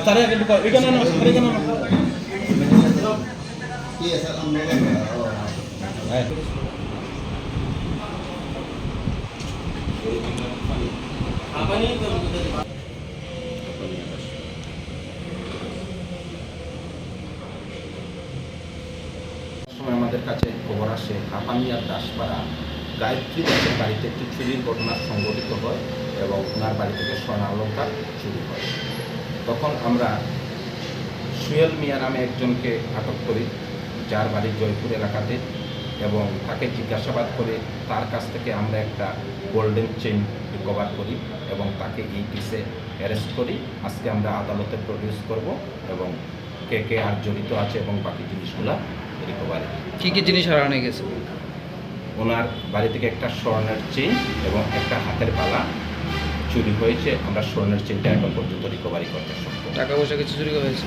তারে আগে ঢুকাও এখানে না এখানে না আমাদের কাছে খবর আসে হাপানিয়ার দাসপাড়া গায়ত্রী দাসের বাড়িতে একটি চুরির ঘটনা সংঘটিত হয় এবং ওনার বাড়ি থেকে স্বর্ণালঙ্কার চুরি হয়। তখন আমরা সুয়েল মিয়া নামে একজনকে আটক করি যার বাড়ি জয়পুর এলাকাতে এবং তাকে জিজ্ঞাসাবাদ করে তার কাছ থেকে আমরা একটা গোল্ডেন চেইন রিকভার করি এবং তাকে এই কেসে অ্যারেস্ট করি। আজকে আমরা আদালতে প্রডিউস করব এবং কে কে আর জড়িত আছে এবং বাকি জিনিসগুলো রিকভারি কী কী জিনিস হারানো গেছে? ওনার বাড়ি থেকে একটা স্বর্ণের চেইন এবং একটা হাতের বালা। চুরি হয়েছে, আমরা স্বর্ণের চেনটা এখন পর্যন্ত রিকভারি করতে সক্ষম। টাকা পয়সা কিছু চুরি হয়েছে?